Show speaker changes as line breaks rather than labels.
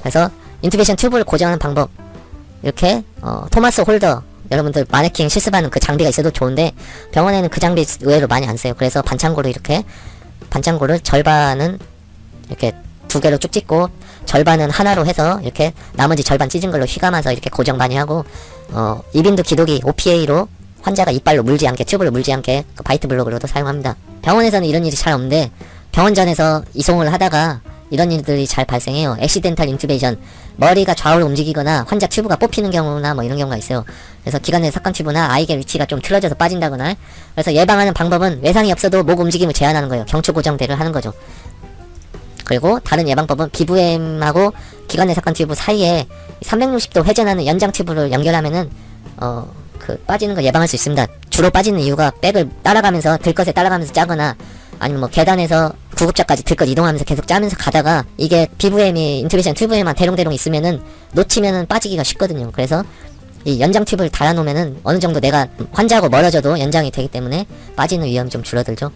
그래서 인투베이션 튜브를 고정하는 방법 이렇게 어, 토마스 홀더 여러분들 마네킹 실습하는 그 장비가 있어도 좋은데 병원에는 그 장비 의외로 많이 안 써요. 그래서 반창고를 이렇게 반창고를 절반은 이렇게 두 개로 쭉 찢고 절반은 하나로 해서 이렇게 나머지 절반 찢은 걸로 휘감아서 이렇게 고정 많이 하고 어 이빈드 기독이 OPA로 환자가 이빨로 물지 않게 튜브를 물지 않게 그 바이트 블록으로도 사용합니다. 병원에서는 이런 일이 잘 없는데 병원전에서 이송을 하다가 이런 일들이 잘 발생해요. 액시덴탈 인투베이션 머리가 좌우로 움직이거나 환자 튜브가 뽑히는 경우나 뭐 이런 경우가 있어요. 그래서 기관 내 삭관 튜브나 아이의 위치가 좀 틀어져서 빠진다거나 그래서 예방하는 방법은 외상이 없어도 목 움직임을 제한하는 거예요. 경추 고정대를 하는 거죠. 그리고 다른 예방법은 비부엠하고 기관 내 삭관 튜브 사이에 360도 회전하는 연장 튜브를 연결하면은 어 그 빠지는 걸 예방할 수 있습니다. 주로 빠지는 이유가 백을 따라가면서 들것에 따라가면서 짜거나 아니면 뭐 계단에서 구급자까지 들것 이동하면서 계속 짜면서 가다가 이게 비부엠이 인투베이션 튜브에만 대롱대롱 있으면은 놓치면은 빠지기가 쉽거든요. 그래서 이 연장 튜브를 달아놓으면은 어느 정도 내가 환자하고 멀어져도 연장이 되기 때문에 빠지는 위험이 좀 줄어들죠.